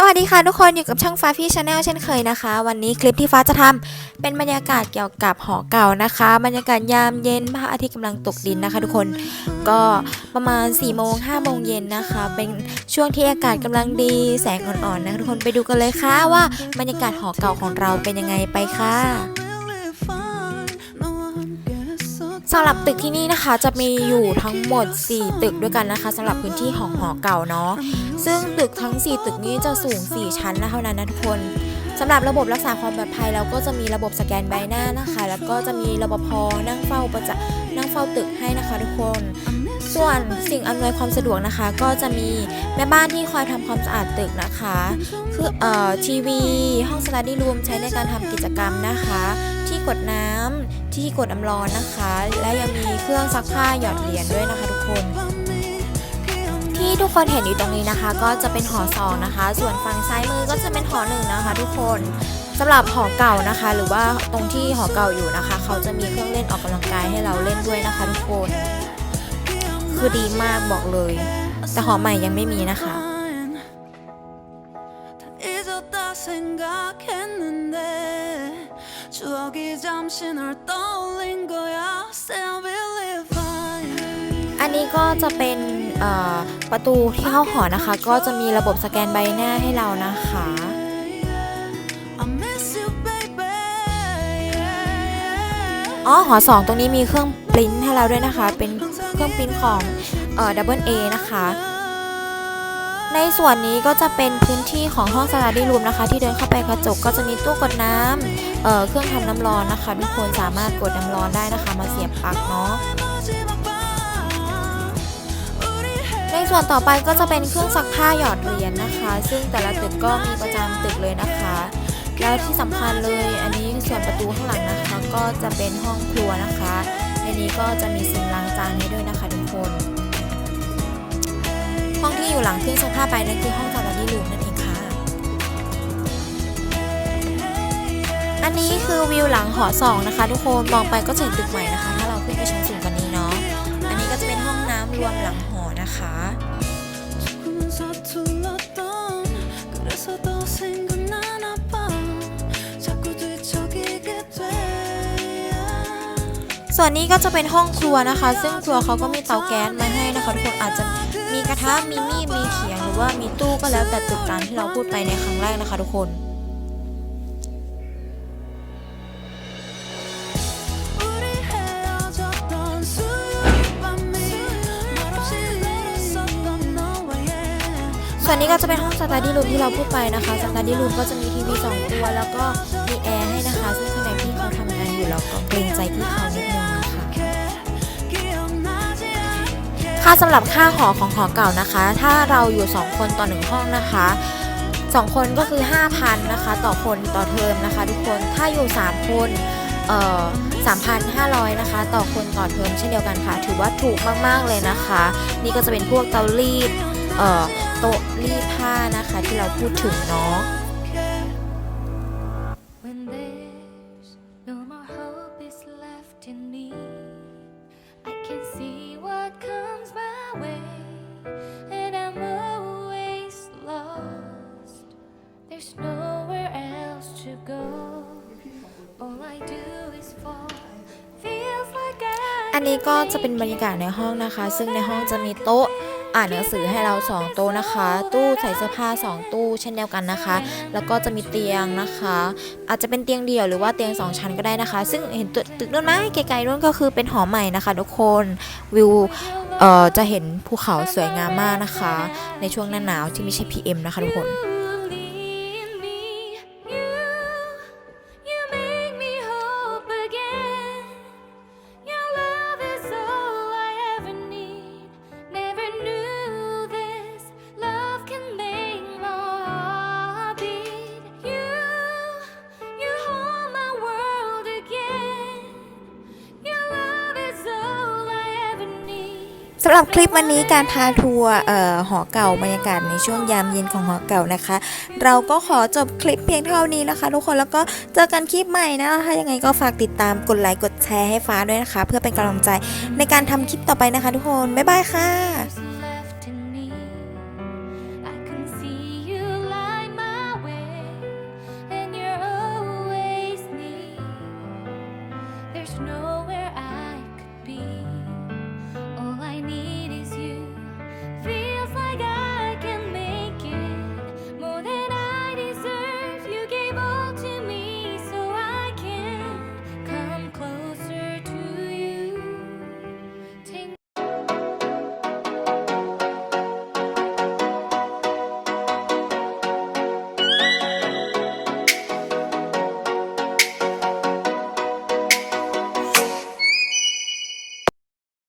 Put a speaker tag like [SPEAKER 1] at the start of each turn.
[SPEAKER 1] สวัสดีค่ะทุกคนอยู่กับช่องฟ้าพี่ชาแนลเช่นเคยนะคะ วันนี้คลิปที่ฟ้าจะทำเป็นบรรยากาศเกี่ยวกับหอเก่านะคะ บรรยากาศยามเย็นพระอาทิตย์กำลังตกดินนะคะ ทุกคนก็ประมาณ4ี่โมงห้าโมงเย็นนะคะ เป็นช่วงที่อากาศกำลังดีแสงอ่อนๆนะคะทุกคนไปดูกันเลยค่ะว่าบรรยากาศหอเก่าของเราเป็นยังไงไปค่ะ สำหรับตึกที่นี่นะคะจะมีอยู่ทั้งหมด 4 ตึกด้วยกันนะคะสำหรับพื้นที่ของหอเก่าเนาะซึ่งตึกทั้ง 4 ตึกนี้จะสูง 4 ชั้นนะเท่านั้นนะทุกคนสำหรับระบบรักษาความปลอดภัยเราก็จะมีระบบสแกนใบหน้านะคะ แล้วก็จะมีรปภนั่งเฝ้าประจนั่งเฝ้าตึกให้นะคะทุกคน ส่วนสิ่งอำนวยความสะดวกนะคะ ก็จะมีแม่บ้านที่คอยทำความสะอาดตึกนะคะคือเอ่อทีวี ห้องสตาร์ดี้รูมใช้ในการทำกิจกรรมนะคะ ที่กดน้ำ ที่กดน้ำร้อนนะคะ และยังมีเครื่องซักผ้าหยอดเหรียญด้วยนะคะทุกคน ที่ทุกคนเห็นอยู่ตรงนี้นะคะ ก็จะเป็นหอสองนะคะ ส่วนฝั่งซ้ายมือก็จะเป็นหอหนึ่งนะคะ ทุกคนสำหรับหอเก่านะคะ หรือว่าตรงที่หอเก่าอยู่นะคะ เขาจะมีเครื่องเล่นออกกำลังกายให้เราเล่นด้วยนะคะ ทุกคน คือดีมากบอกเลย แต่หอใหม่ยังไม่มีนะคะ
[SPEAKER 2] 다 잊었다 생각했는데 추억이 잠시 널 떠올린 거야 Say I believe I
[SPEAKER 1] อันนี้ก็จะเป็นเอ่อประตูที่เข้าหอนะคะ ก็จะมีระบบสแกนใบหน้าให้เรานะคะ
[SPEAKER 2] I miss you baby
[SPEAKER 1] อ๋อหอสองตรงนี้มีเครื่องปริ้นให้เราด้วยนะคะ เป็นเครื่องปริ้นของเอ่อ Double A นะคะ ในส่วนนี้ก็จะเป็นพื้นที่ของห้องสตาร์ดี้รูมนะคะ ที่เดินเข้าไปกระจกก็จะมีตู้กดน้ำเเครื่องทำน้ำร้อนนะคะ ทุกคนสามารถกดน้ำร้อนได้นะคะ มาเสียบปลั๊กเนาะในส่วนต่อไปก็จะเป็นเครื่องซักผ้าหยอดเหรียญนนะคะ ซึ่งแต่ละตึกก็มีประจำตึกเลยนะคะ แล้วที่สำคัญเลยอันนี้ส่วนประตูข้างหลังนะคะ ก็จะเป็นห้องครัวนะคะในนี้ก็จะมีสิ่งล้างจานให้ด้วยนะคะ ที่อยู่หลังเครื่องซักผ้าไปนั่นคือห้องฟาร์ดี้รูมนั่นเองค่ะ อันนี้คือวิวหลังหอสองนะคะ ทุกคนมองไปก็จะเห็นตึกใหม่นะคะ ถ้าเราขึ้นไปชั้นสูงกว่านี้เนาะ อันนี้ก็จะเป็นห้องน้ำรวมหลังหอนะคะส่วนนี้ก็จะเป็นห้องครัวนะคะ ซึ่งครัวเขาก็มีเตาแก๊สมาให้นะคะทุกคนอาจจะ มีกระทะมีมีดมีเขียงหรือว่ามีตู้ก็แล้วแต่ตึกตามที่เราพูดไปในครั้งแรกนะคะทุกคนส่วนนี้ก็จะเป็นห้องสตาร์ดี้รูมที่เราพูดไปนะคะสตาร์ดี้รูมก็จะมีทีวีสองตัวแล้วก็มีแอร์ให้าสำหรับค่าหอของหอเก่านะคะ ถ้าเราอยู่ 2 คนต่อ 1 ห้องนะคะ2 คนก็คือ 5,000นะคะต่อคนต่อเทอมนะคะ ทุกคนถ้าอยู่ 3 คนเอ่อ3,500นะคะ ต่อคนต่อเทอมเช่นเดียวกันค่ะ ถือว่าถูกมากๆเลยนะคะ นี่ก็จะเป็นพวกเตารีดเอ่อโต๊ะรีดผ้านะคะที่เราพูดถึงเนาะ อันนี้ก็จะเป็นบรรยากาศในห้องนะคะ ซึ่งในห้องจะมีโต๊ะอ่านหนังสือให้เรา 2 โต๊ะนะคะ ตู้ใส่เสื้อผ้า 2 ตู้เช่นเดียวกันนะคะ แล้วก็จะมีเตียงนะคะ อาจจะเป็นเตียงเดี่ยวหรือว่าเตียง 2 ชั้นก็ได้นะคะ ซึ่งเห็นตึกนู้นไหมไกลๆนู้นก็คือเป็นหอใหม่นะคะทุกคนวิวจะเห็นภูเขาสวยงามมากนะคะ ในช่วงหน้าหนาวที่ไม่ใช่ PM นะคะทุกคนำหรับคลิปวันนี้การพาทัวร์หอเก่าบรรยากาศในช่วงยามเย็นของหอเก่านะคะ เราก็ขอจบคลิปเพียงเท่านี้นะคะ ทุกคนแล้วก็เจอกันคลิปใหม่นะคะยังไงก็ฝากติดตามกดไลค์กดแชร์ให้ฟ้าด้วยนะคะ เพื่อเป็นกำลังใจในการทำคลิปต่อไปนะคะ ทุกคนบ๊ายบายค่ะ
[SPEAKER 3] nowhere I could be.